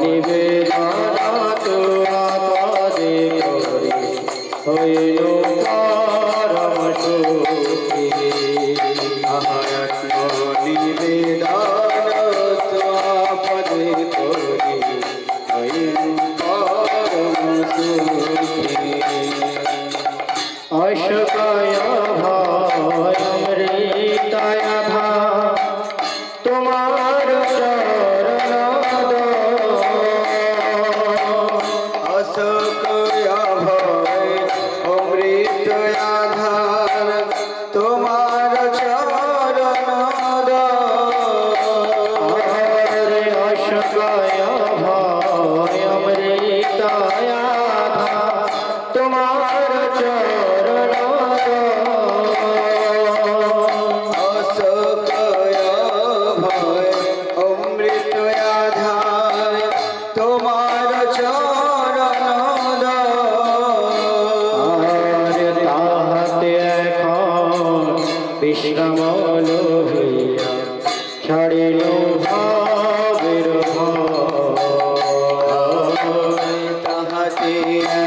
নিবেদন তোমার হইল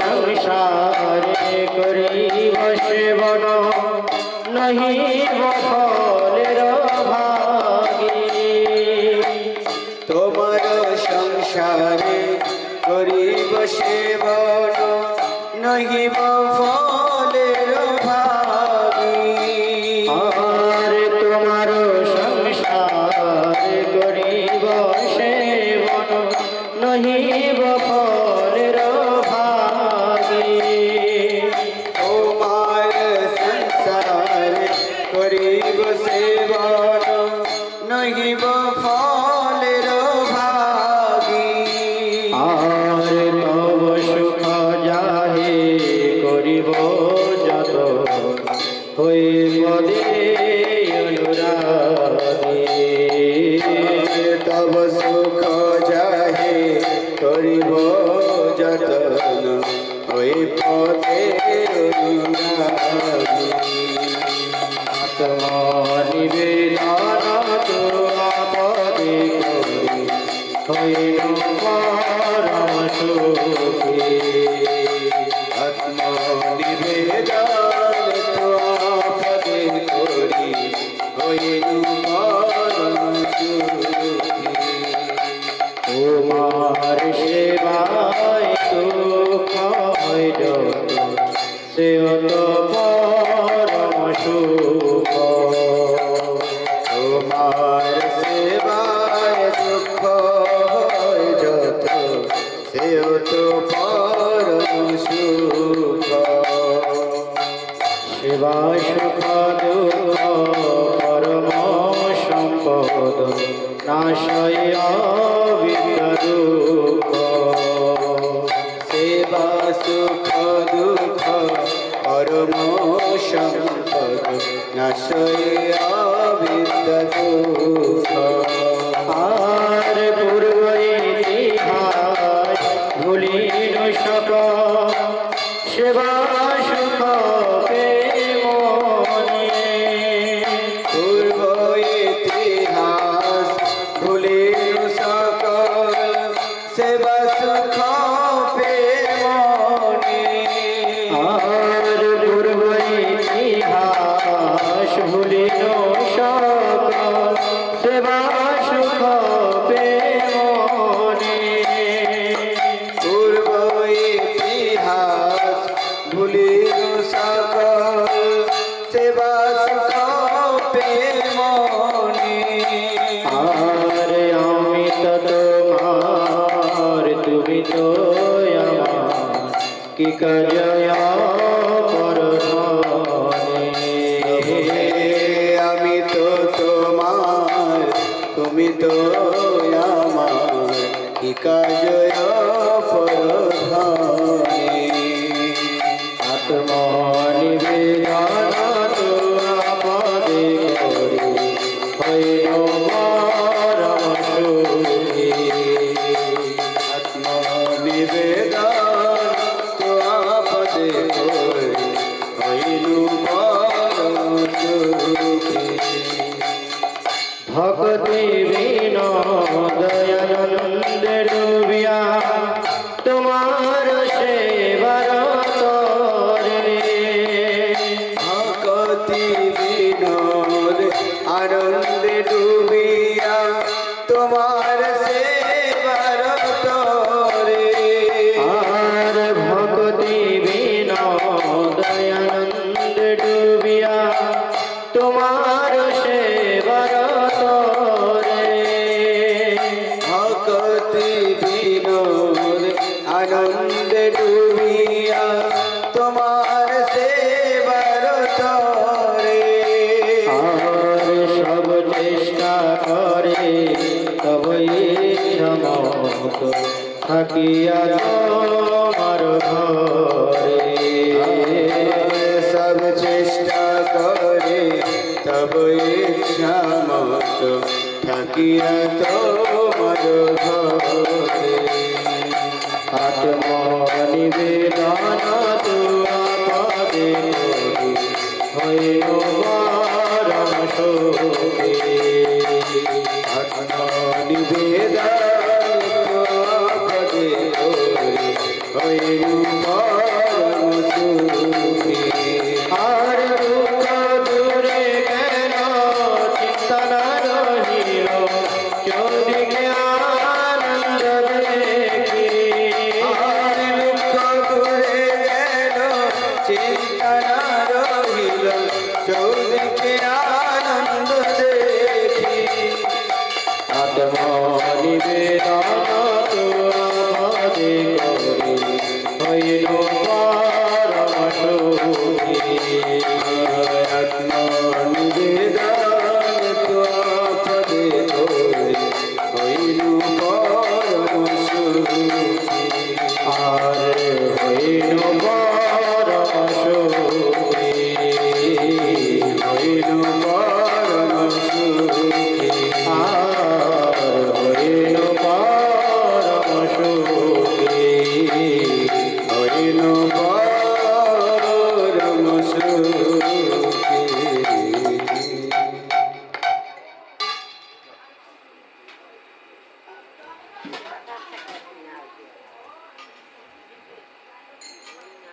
সংসার করি সেবন। নহি বলের ভাগে। তোমার সংসারে করি সেবন। নহি বল হইব যত হইব অনুরাগী। তব সুখ যাহে করিব যতন হইব অনুরাগী। আত্মা কর্ম সম্পদ নাশয় বিরূপ সেবা সুখ দুঃখ। কর্ম সম্পদ নাশয় আমি তো তোমার তুমি তো আমার। কি কাজ aparecer. ভক্ত থাকিয়া তোমার ঘরে। সব চেষ্টা করে তব ইচ্ছা মত থাকিয়া তোমার ঘরে। আত্মনিবেদন তোরা পাবে Hallelujah. Hallelujah.